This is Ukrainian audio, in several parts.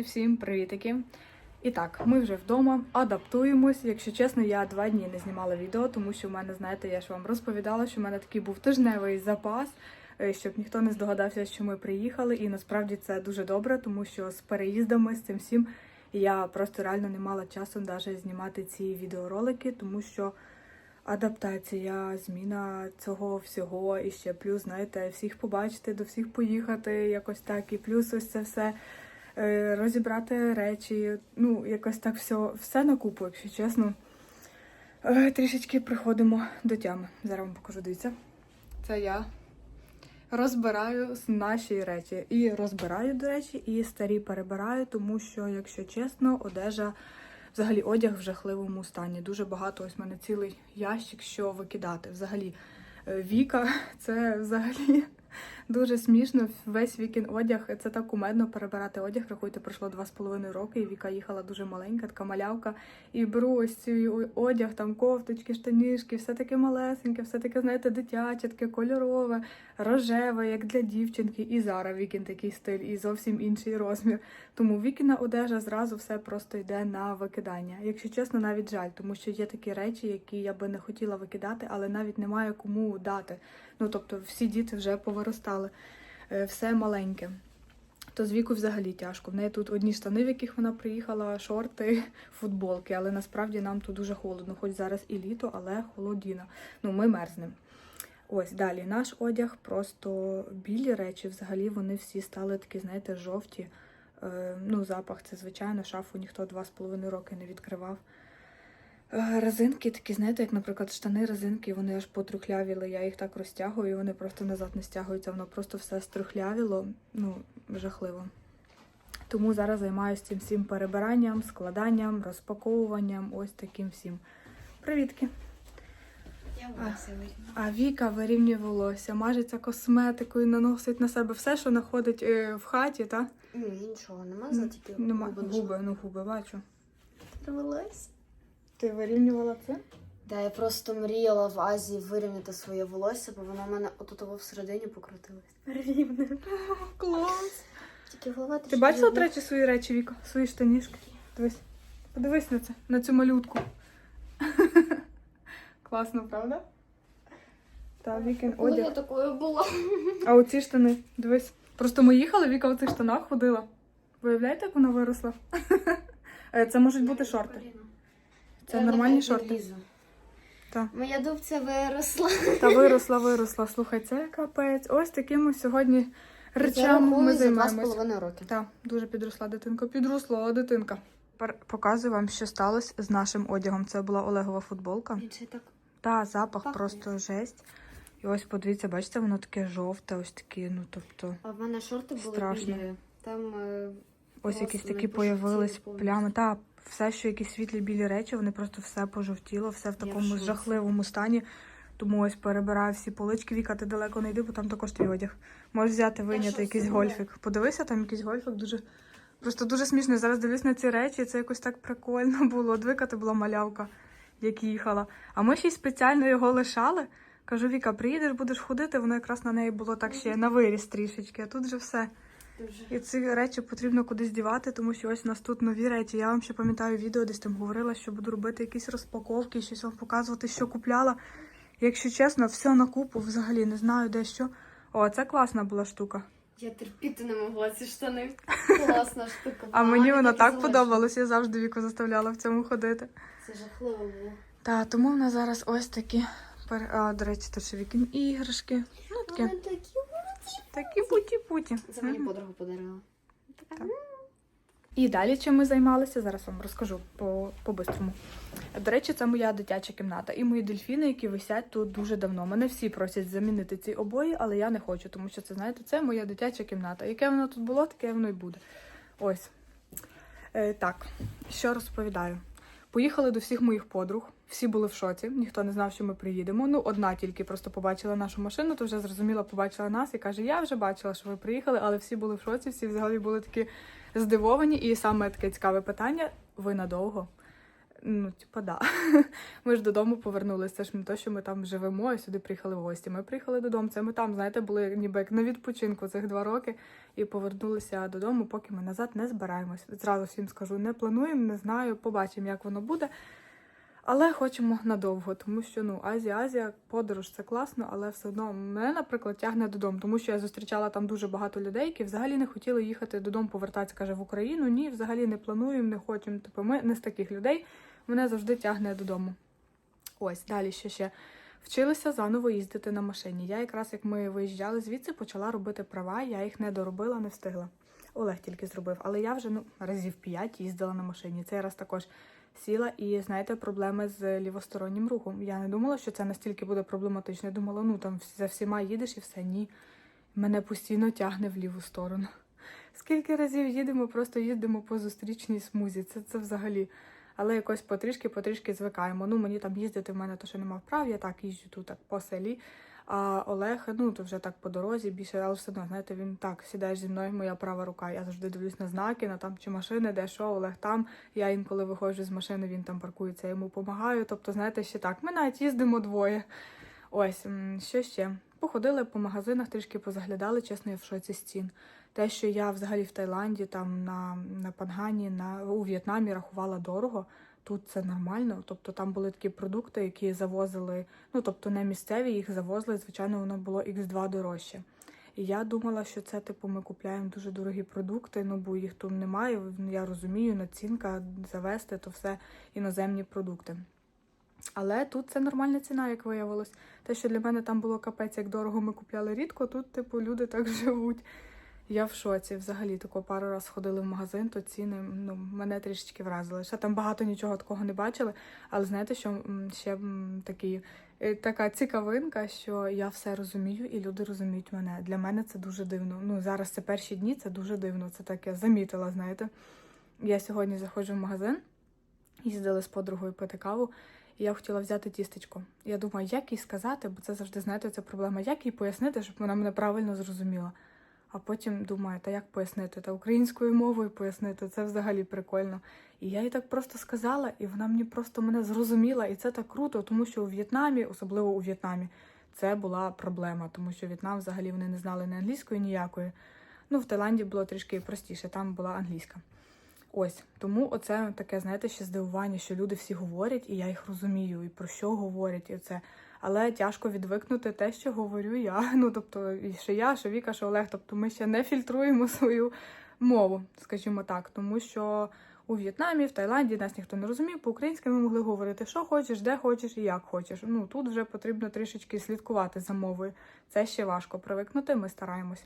Всім привітики! І так, ми вже вдома, адаптуємось. Якщо чесно, я два дні не знімала відео, тому що в мене, знаєте, я ж вам розповідала, що в мене такий був тижневий запас, е, щоб ніхто не здогадався, що ми приїхали. І насправді це дуже добре, тому що з переїздами, з цим всім я просто реально не мала часу навіть знімати ці відеоролики, тому що адаптація, зміна цього всього, і ще плюс, знаєте, всіх побачити, до всіх поїхати, якось так, і плюс ось це все розібрати речі. Ну, якось так все, все на купу, якщо чесно. Е, Трішечки приходимо до тями. Зараз вам покажу, дивіться. Це я розбираю наші речі. І розбираю, до речі, і старі перебираю, тому що, якщо чесно, одежа, взагалі одяг в жахливому стані. Дуже багато, ось в мене цілий ящик, що викидати. Взагалі, е, Віка, це взагалі дуже смішно. Весь вікін одяг. Це так кумедно перебирати одяг. Рахуйте, пройшло два з половиною роки, і Віка їхала дуже маленька, така малявка. І беру ось цей одяг, там кофточки, штанішки, все таке малесеньке, все таке, знаєте, дитяче, таке кольорове, рожеве, як для дівчинки. І зараз вікін такий стиль, і зовсім інший розмір. Тому вікіна одежа зразу все просто йде на викидання. Якщо чесно, навіть жаль, тому що є такі речі, які я би не хотіла викидати, але навіть немає кому дати. Ну тобто, всі діти вже повиростали, Е, все маленьке. То з віку взагалі тяжко. В неї тут одні штани, в яких вона приїхала, шорти, футболки. Але насправді нам тут дуже холодно, хоч зараз і літо, але холодіна. Ну, ми мерзнемо. Ось далі наш одяг, просто білі речі, взагалі вони всі стали такі, знаєте, жовті. Е, ну, запах це звичайно, шафу ніхто два з половиною роки не відкривав. Е, Резинки такі, знаєте, як, наприклад, штани резинки, вони аж потрухлявіли. Я їх так розтягую, і вони просто назад не стягуються. Воно просто все струхлявіло. Ну, жахливо. Тому зараз займаюся цим всім перебиранням, складанням, розпаковуванням, ось таким всім. Привітки! Я А. волосся. А Віка вирівнює волосся, мажеться косметикою, наносить на себе все, що знаходить е, в хаті, та? Ні, нічого, нема за тільки Нема губи ну губи бачу. Привелась. Ти вирівнювала це? Да, я просто мріяла в Азії вирівняти своє волосся, бо воно в мене отут того всередині покрутилось. Рівне. Клас! Тільки голова Ти бачила речі свої речі, Віка? Свої штанішки? Дивись. Подивись на це, на цю малютку. Класно, правда? Та, Вікін Коли одяг. я такою була. А оці штани, дивись. Просто ми їхали, Віка в цих штанах ходила. Виявляєте, як вона виросла? Е, Це можуть бути шорти. Це Я нормальні шорти. Так. Моя дубця виросла. Та виросла, виросла. Слухай, це капець. Ось такими сьогодні речами ми займаємось. роки. Так, дуже підросла дитинка. Підросла дитинка. Тепер показую вам, що сталося з нашим одягом. Це була Олегова футболка. Так Та запах Пахне. просто жесть. І ось подивіться, бачите, воно таке жовте, ось таке, ну тобто, А в мене шорти були Страшно. білі. Там е, ось якісь такі появились плями. Та все, що якісь світлі білі речі, вони просто все пожовтіло, все в такому жахливому стані. Тому ось перебираю всі полички. Віка, ти далеко не йди, бо там також твій одяг. Можеш взяти, вийняти що якийсь гольфік. Подивися, там якийсь гольфік дуже. Просто дуже смішно. Зараз дивлюсь на ці речі, це якось так прикольно було. Двика ти була малявка, як їхала. А ми ще й спеціально його лишали. Кажу, Віка, приїдеш, будеш ходити, воно якраз на неї було так ще на виріс трішечки, а тут вже все. І ці речі потрібно кудись дівати, тому що ось у нас тут нові речі. Я вам ще пам'ятаю відео, десь там говорила, що буду робити якісь розпаковки, щось вам показувати, що купляла. Якщо чесно, все на купу взагалі не знаю де що. О, це класна була штука. Я терпіти не могла ці штани. Класна штука. А мені вона так подобалась, я завжди віку заставляла в цьому ходити. Це жахливо було. Та тому в нас зараз ось такі. А, до речі, тут ще вікін іграшки. Ну, такі. Такі путі-путі. Це мені подруга подарила. Така, І далі чим ми займалися, зараз вам розкажу по, по-бистрому. До речі, це моя дитяча кімната. І мої дельфіни, які висять тут дуже давно. Мене всі просять замінити ці обої, але я не хочу, тому що це, знаєте, це моя дитяча кімната. Яке воно тут було, таке воно і буде. Ось. Е, так, що розповідаю. Поїхали до всіх моїх подруг. Всі були в шоці, ніхто не знав, що ми приїдемо. Ну, одна тільки просто побачила нашу машину, то вже зрозуміла, побачила нас і каже: Я вже бачила, що ви приїхали, але всі були в шоці, всі взагалі були такі здивовані. І саме таке цікаве питання: ви надовго? Ну, типа, да. Ми ж додому повернулися. Це ж не то, що ми там живемо і сюди приїхали в гості. Ми приїхали додому. Це ми там, знаєте, були ніби як на відпочинку цих два роки і повернулися додому, поки ми назад не збираємось. Зразу всім скажу, не плануємо, не знаю, побачимо, як воно буде. Але хочемо надовго, тому що ну Азія, Азія, подорож це класно, але все одно мене, наприклад, тягне додому, тому що я зустрічала там дуже багато людей, які взагалі не хотіли їхати додому, повертатися, каже, в Україну. Ні, взагалі не плануємо, не хочемо. Типу, ми не з таких людей. Мене завжди тягне додому. Ось далі що ще. Вчилися заново їздити на машині. Я якраз як ми виїжджали звідси, почала робити права. Я їх не доробила, не встигла. Олег тільки зробив, але я вже ну разів п'ять їздила на машині. Цей раз також сіла і знаєте, проблеми з лівостороннім рухом. Я не думала, що це настільки буде проблематично. Я думала, ну там за всіма їдеш і все. Ні. Мене постійно тягне в ліву сторону. Скільки разів їдемо, просто їздимо по зустрічній смузі. Це, це взагалі. Але якось потрішки-потрішки звикаємо. Ну, мені там їздити в мене то, що нема вправ, я так їжджу тут так по селі. А Олег, ну то вже так по дорозі більше, але все одно, знаєте, він так сідаєш зі мною, моя права рука. Я завжди дивлюсь на знаки, на там чи машини, де що, Олег там. Я інколи виходжу з машини, він там паркується, я йому допомагаю. Тобто, знаєте, ще так. Ми навіть їздимо двоє. Ось що ще. Походили по магазинах, трішки позаглядали, чесно, я в шоці з цін. Те, що я взагалі в Таїланді, там на, на Пангані, на у В'єтнамі рахувала дорого. Тут це нормально. Тобто там були такі продукти, які завозили, ну тобто не місцеві, їх завозили. Звичайно, воно було X2 дорожче. І я думала, що це типу ми купляємо дуже дорогі продукти, ну бо їх тут немає. Я розумію, націнка завести то все іноземні продукти. Але тут це нормальна ціна, як виявилось. Те, що для мене там було капець, як дорого ми купляли рідко, тут, типу, люди так живуть. Я в шоці. Взагалі тако пару раз ходили в магазин, то ціни ну, мене трішечки вразили. Ще там багато нічого такого не бачили. Але знаєте, що ще такі, е, така цікавинка, що я все розумію і люди розуміють мене. Для мене це дуже дивно. Ну зараз це перші дні, це дуже дивно. Це так я замітила, знаєте. Я сьогодні заходжу в магазин, їздили з подругою пити каву. І я хотіла взяти тістечко. Я думаю, як їй сказати, бо це завжди, знаєте, це проблема. Як їй пояснити, щоб вона мене правильно зрозуміла. А потім думаю, та як пояснити? Та українською мовою пояснити, це взагалі прикольно. І я їй так просто сказала, і вона мені просто мене зрозуміла, і це так круто, тому що у В'єтнамі, особливо у В'єтнамі, це була проблема, тому що В'єтнам взагалі вони не знали ні англійської ніякої. Ну, в Таїланді було трішки простіше, там була англійська. Ось тому оце таке, знаєте, ще здивування, що люди всі говорять, і я їх розумію, і про що говорять, і це. Але тяжко відвикнути те, що говорю я. Ну тобто, і що я, що Віка, що Олег. Тобто ми ще не фільтруємо свою мову, скажімо так, тому що у В'єтнамі, в Таїланді нас ніхто не розумів. По-українськи ми могли говорити, що хочеш, де хочеш і як хочеш. Ну тут вже потрібно трішечки слідкувати за мовою. Це ще важко привикнути. Ми стараємось.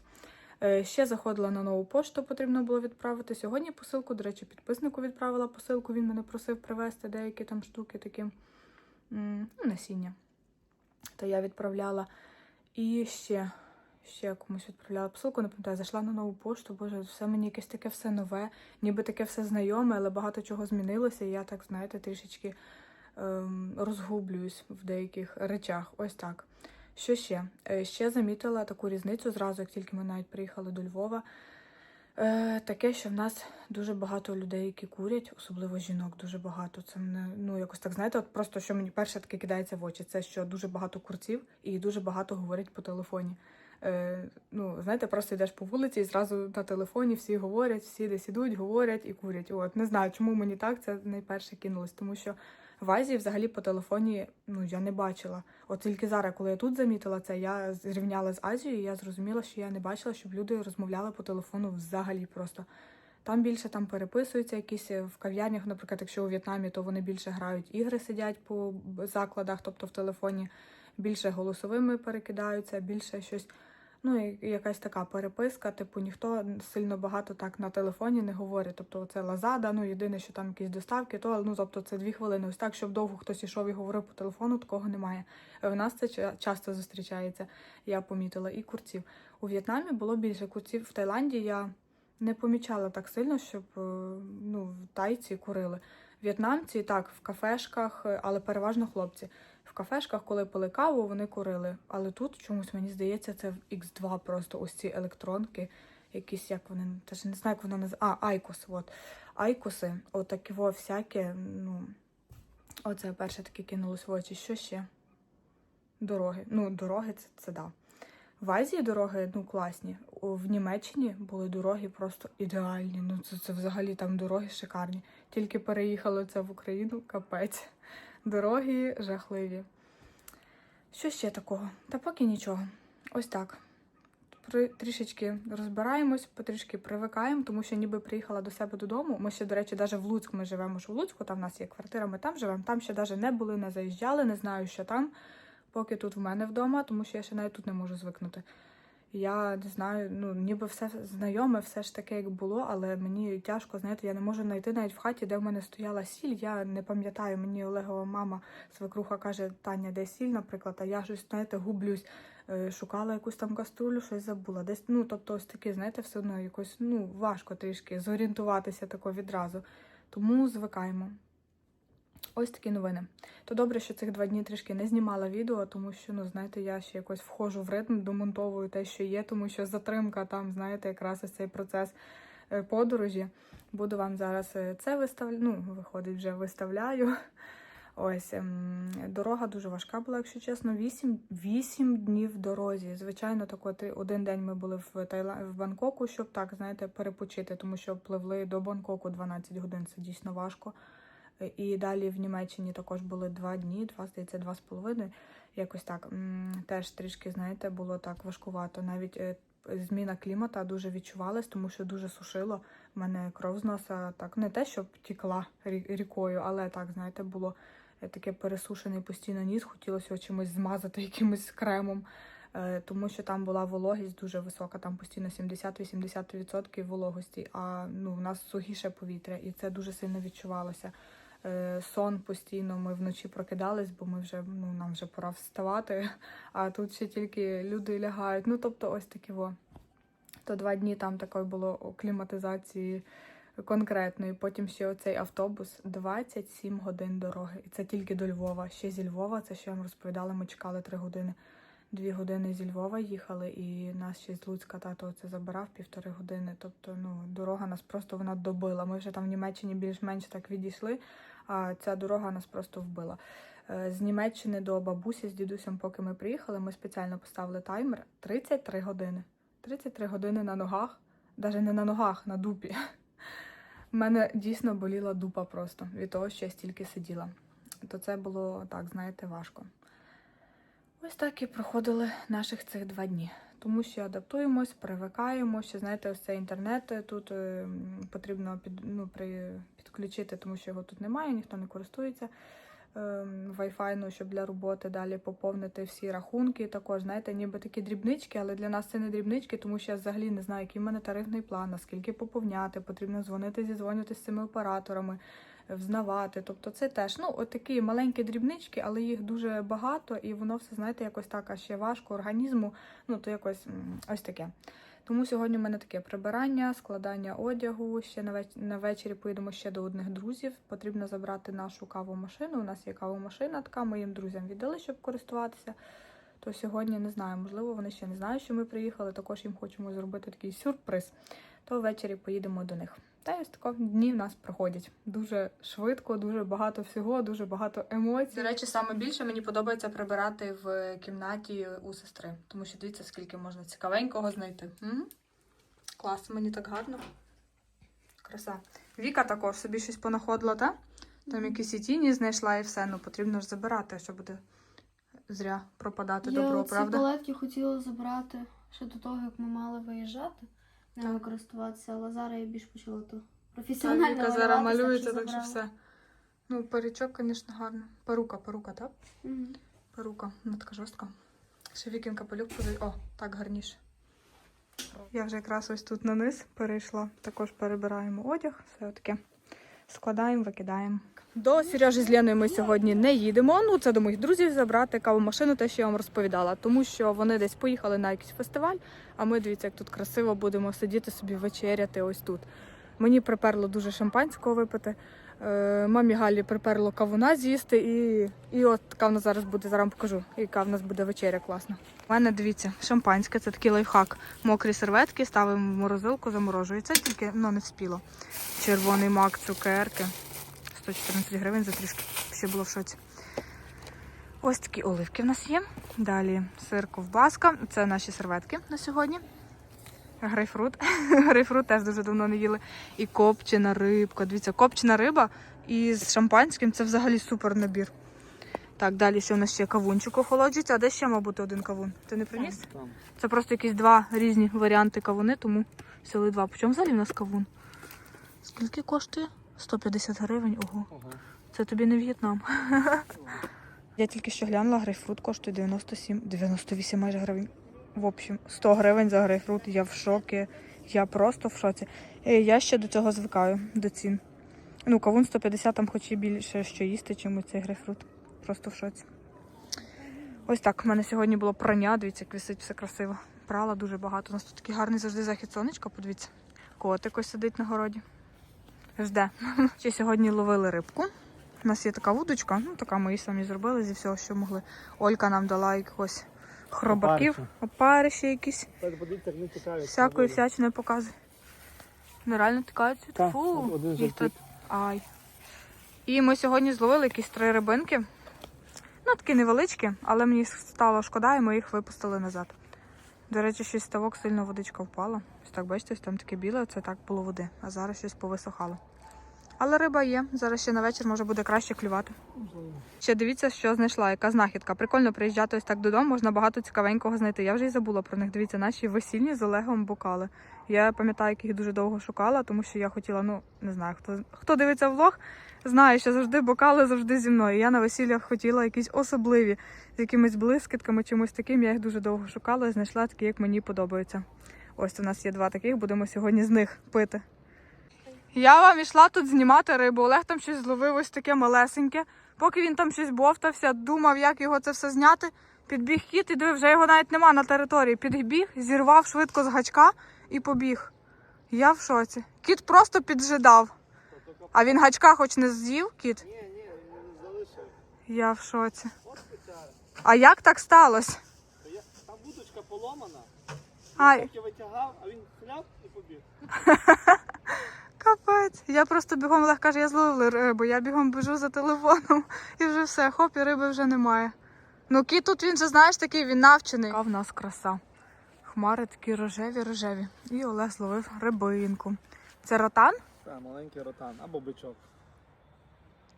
Е, Ще заходила на нову пошту, потрібно було відправити. Сьогодні посилку, до речі, підписнику відправила посилку. Він мене просив привезти деякі там штуки, такі ну, насіння. То я відправляла. І ще, ще комусь відправляла посилку, не пам'ятаю, зайшла на нову пошту. Боже, все мені якесь таке все нове, ніби таке все знайоме, але багато чого змінилося. І я так, знаєте, трішечки ем, розгублююсь в деяких речах. Ось так. Що ще? Е, Ще замітила таку різницю зразу, як тільки ми навіть приїхали до Львова. Е, таке, що в нас дуже багато людей, які курять, особливо жінок, дуже багато. Це мене, ну якось так знаєте, от просто що мені перше таке кидається в очі, це що дуже багато курців і дуже багато говорять по телефоні. Е, ну, знаєте, просто йдеш по вулиці і зразу на телефоні всі говорять, всі десь ідуть, говорять і курять. От не знаю, чому мені так це найперше кинулось, тому що в Азії взагалі по телефоні ну я не бачила. От тільки зараз, коли я тут замітила це, я зрівняла з Азією, і я зрозуміла, що я не бачила, щоб люди розмовляли по телефону взагалі просто. Там більше там переписуються якісь е, в кав'ярнях, наприклад, якщо у В'єтнамі, то вони більше грають ігри, сидять по закладах, тобто в телефоні, більше голосовими перекидаються, більше щось. Ну, і якась така переписка, типу, ніхто сильно багато так на телефоні не говорить. Тобто це лазада, ну єдине, що там якісь доставки, то ну тобто це дві хвилини. Ось так, щоб довго хтось ішов і говорив по телефону, такого немає. В нас це часто зустрічається, я помітила, і курців. У В'єтнамі було більше курців. В Таїланді я не помічала так сильно, щоб е, ну, тайці курили. В'єтнамці так, в кафешках, е, але переважно хлопці. В кафешках, коли пили каву, вони курили. Але тут чомусь мені здається, це в X2 просто ось ці електронки, якісь як вони, теж не знаю, як воно називається. А, Айкос, от. Айкоси, отакі во всяке, ну. Оце перше таке кинулось в очі. Що ще? Дороги. Ну, дороги це, це да. В Азії дороги ну, класні. В Німеччині були дороги просто ідеальні. Ну, це, це взагалі там дороги шикарні. Тільки переїхали це в Україну, капець. Дороги жахливі. Що ще такого? Та поки нічого. Ось так. Трішечки розбираємось, потрішки привикаємо, тому що ніби приїхала до себе додому. Ми ще, до речі, навіть в Луцьк ми живемо ж в Луцьку, там в нас є квартира, ми там живемо. Там ще навіть не були, не заїжджали, не знаю, що там, поки тут в мене вдома, тому що я ще навіть тут не можу звикнути. Я не знаю, ну ніби все знайоме, все ж таке, як було, але мені тяжко, знаєте, я не можу знайти навіть в хаті, де в мене стояла сіль. Я не пам'ятаю, мені Олегова мама свекруха каже, Таня, де сіль, наприклад, а я щось, знаєте, гублюсь. Е, Шукала якусь там каструлю, щось забула. Десь, ну, тобто, ось таке, знаєте, все одно якось ну, важко трішки зорієнтуватися тако відразу. Тому звикаємо. Ось такі новини. То добре, що цих два дні трішки не знімала відео, тому що, ну, знаєте, я ще якось входжу в ритм, домонтовую те, що є, тому що затримка там, знаєте, якраз ось цей процес е, подорожі. Буду вам зараз е, це виставляю. Ну, виходить, вже виставляю. Ось ем, дорога дуже важка була, якщо чесно. Вісім, вісім днів в дорозі. Звичайно, так от один день ми були в Тайла... в Бангкоку, щоб так знаєте, перепочити, тому що пливли до Бангкоку 12 годин. Це дійсно важко. І далі в Німеччині також були два дні, два здається, два з половиною. Якось так теж трішки, знаєте, було так важкувато. Навіть е, зміна клімата дуже відчувалась, тому що дуже сушило. У мене кров з носа так не те, щоб тікла рі- рікою, але так, знаєте, було е, таке пересушений постійно ніс, хотілося його чимось змазати якимось кремом, е, тому що там була вологість дуже висока, там постійно 70-80% вологості, а ну, у нас сухіше повітря, і це дуже сильно відчувалося. Е, Сон постійно, ми вночі прокидались, бо ми вже ну нам вже пора вставати. А тут ще тільки люди лягають. Ну тобто, ось такі во. То два дні там такої було кліматизації конкретної. Потім ще оцей автобус 27 годин дороги. І це тільки до Львова. Ще зі Львова, це що я вам розповідала, ми чекали 3 години. Дві години зі Львова їхали, і нас ще з Луцька тато це забирав півтори години. Тобто, ну, дорога нас просто вона добила. Ми вже там в Німеччині більш-менш так відійшли, а ця дорога нас просто вбила. Е, З Німеччини до бабусі з дідусем, поки ми приїхали, ми спеціально поставили таймер 33 години. 33 години на ногах, навіть не на ногах, на дупі. У мене дійсно боліла дупа просто від того, що я стільки сиділа. То це було так, знаєте, важко. Ось так і проходили наших цих два дні. Тому що адаптуємось, привикаємо, що знаєте, ось цей інтернет е, тут е, потрібно під, ну, при, підключити, тому що його тут немає, ніхто не користується. ем, Wi-Fi, ну, щоб для роботи далі поповнити всі рахунки. Також, знаєте, ніби такі дрібнички, але для нас це не дрібнички, тому що я взагалі не знаю, який в мене тарифний план, наскільки поповняти, потрібно дзвонити, зізвонювати з цими операторами, е, взнавати. Тобто це теж ну, от такі маленькі дрібнички, але їх дуже багато, і воно все, знаєте, якось так, а ще важко організму. Ну, то якось ось таке. Тому сьогодні в мене таке прибирання, складання одягу. Ще на, на вечері поїдемо ще до одних друзів. Потрібно забрати нашу кавомашину. У нас є кавомашина, така ми їм друзям віддали, щоб користуватися. То сьогодні не знаю, можливо, вони ще не знають, що ми приїхали. Також їм хочемо зробити такий сюрприз. То ввечері поїдемо до них. Та й ось тако дні в нас проходять дуже швидко, дуже багато всього, дуже багато емоцій. До речі, саме більше мені подобається прибирати в кімнаті у сестри, тому що дивіться, скільки можна цікавенького знайти. М? Клас, мені так гарно. Краса. Віка також собі щось понаходила, та? Там якісь і тіні знайшла і все. Ну потрібно ж забирати, що буде зря пропадати Я добро, ці правда? палетки хотіла забрати ще до того, як ми мали виїжджати, користуватися, але зараз я більш почала то професіонально Віка зараз малюється, так що все. Ну, паричок, звісно, гарно. Перука, перука, так? Угу. Перука, вона така жорстка. Ще вікінка подивись. О, так гарніше. Я вже якраз ось тут на низ перейшла. Також перебираємо одяг, все таке. Складаємо, викидаємо. До Сережі з Леною ми сьогодні не їдемо. Ну, це до моїх друзів забрати кавомашину, те, що я вам розповідала. Тому що вони десь поїхали на якийсь фестиваль, а ми дивіться, як тут красиво будемо сидіти собі вечеряти ось тут. Мені приперло дуже шампанського випити. Е, Мамі Галі приперло кавуна з'їсти, і, і от така в нас зараз буде, зараз покажу, яка в нас буде вечеря класна. У мене дивіться, шампанське, це такий лайфхак. Мокрі серветки ставимо в морозилку, заморожується, тільки ну, не вспіло. Червоний мак, цукерки. 114 гривень за трішки взагалі було в шоці. Ось такі оливки в нас є. Далі сир ковбаска. Це наші серветки на сьогодні. Грейпфрут. Грейпфрут теж дуже давно не їли. І копчена рибка. Дивіться, копчена риба із шампанським це взагалі супер набір. Так, далі ще у нас ще кавунчик охолоджується, а де ще, мав бути один кавун? Ти не приніс? Це просто якісь два різні варіанти кавуни, тому взяли два. По чому взагалі в нас кавун? Скільки коштує? 150 гривень. Ого. Ого. Це тобі не В'єтнам. Я тільки що глянула, грейпфрут коштує 97, 98 майже гривень. В общем, 100 гривень за грейпфрут. Я в шокі. Я просто в шоці. Е, Я ще до цього звикаю, до цін. Ну, кавун 150, там хоч і більше що їсти, чим цей грейпфрут. Просто в шоці. Ось так. У мене сьогодні було прання. Дивіться, як висить все красиво. Прала дуже багато. У нас тут такий гарний завжди захід сонечка, подивіться. Котик ось сидить на городі. Жде. Ще сьогодні ловили рибку. У нас є така вудочка, ну така ми її самі зробили зі всього, що могли. Олька нам дала якихось хробаків, Опариші. якісь. Всякої всячини показує. Ну реально тикають. Фу, їх тут. Ай. І ми сьогодні зловили якісь три рибинки. Ну, такі невеличкі, але мені стало шкода, і ми їх випустили назад. До речі, щось ставок сильно водичка впала. Ось так, бачите, ось там таке біле, це так було води, а зараз щось повисохало. Але риба є. Зараз ще на вечір може буде краще клювати. Ще дивіться, що знайшла, яка знахідка. Прикольно приїжджати ось так додому, можна багато цікавенького знайти. Я вже й забула про них. Дивіться, наші весільні з Олегом бокали. Я пам'ятаю, як їх дуже довго шукала, тому що я хотіла, ну не знаю, хто хто дивиться влог, знає, що завжди бокали завжди зі мною. Я на весіллях хотіла якісь особливі з якимись блискітками, чимось таким. Я їх дуже довго шукала і знайшла такі, як мені подобаються. Ось у нас є два таких, будемо сьогодні з них пити. Я вам ішла тут знімати рибу. Олег там щось зловив ось таке малесеньке. Поки він там щось бовтався, думав, як його це все зняти. Підбіг кіт і диви, вже його навіть нема на території. Підбіг, зірвав швидко з гачка і побіг. Я в шоці. Кіт просто піджидав. А він гачка хоч не з'їв, кіт? Ні, ні, не залишив. Я в шоці. А як так сталося? Там вудочка поломана. Ай. Поки витягав, а він хляп і побіг. Капець. Я просто бігом Олег каже, я зловив рибу. Я бігом біжу за телефоном і вже все, хоп, і риби вже немає. Ну кіт тут він же, знаєш, такий, він навчений. А в нас краса. Хмари такі рожеві, рожеві. І Олег зловив рибинку. Це ротан? Так, маленький ротан або бичок.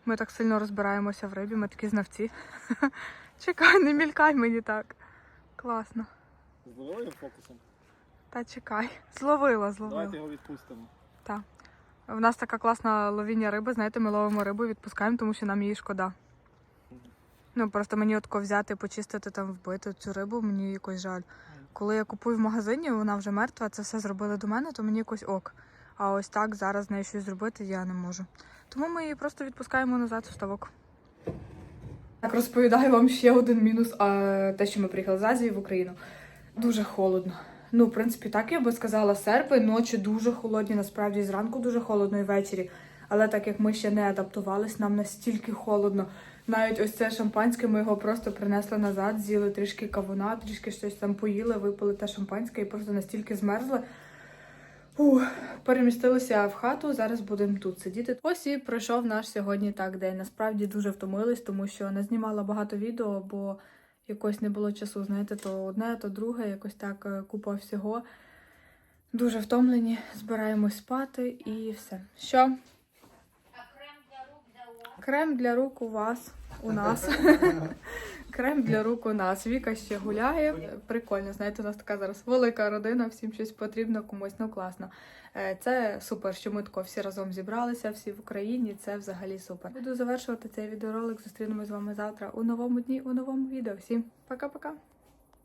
Ми так сильно розбираємося в рибі, ми такі знавці. Чекай, не мількай мені так. Класно. Зловив його фокусом. Та чекай. Зловила, зловила. Давайте його відпустимо. Так. В нас така класна ловіння риби. Знаєте, ми ловимо рибу, відпускаємо, тому що нам її шкода. Ну просто мені отко взяти, почистити там, вбити цю рибу, мені якось жаль. Коли я купую в магазині, вона вже мертва, це все зробили до мене, то мені якось ок. А ось так зараз з нею щось зробити я не можу. Тому ми її просто відпускаємо назад у ставок. Так, розповідаю вам ще один мінус, а, те, що ми приїхали з Азії в Україну. Дуже холодно. Ну, в принципі, так я би сказала, серпи, ночі дуже холодні, насправді зранку дуже холодно і ввечері. Але так як ми ще не адаптувались, нам настільки холодно. Навіть ось це шампанське, ми його просто принесли назад, з'їли трішки кавуна, трішки щось там поїли, випили те шампанське і просто настільки змерзли. Ух, перемістилися в хату, зараз будемо тут сидіти. Ось і пройшов наш сьогодні так день. Насправді дуже втомились, тому що не знімала багато відео, бо якось не було часу. Знаєте, то одне, то друге, якось так е, купа всього. Дуже втомлені, збираємось спати і все. Що? Крем для рук у вас, у нас. Крем для рук у нас. Віка ще гуляє. Прикольно, знаєте, у нас така зараз велика родина, всім щось потрібно, комусь ну класно. Е, Це супер, що ми тако всі разом зібралися, всі в Україні. Це взагалі супер. Буду завершувати цей відеоролик. Зустрінемось з вами завтра у новому дні, у новому відео. Всім пока-пока.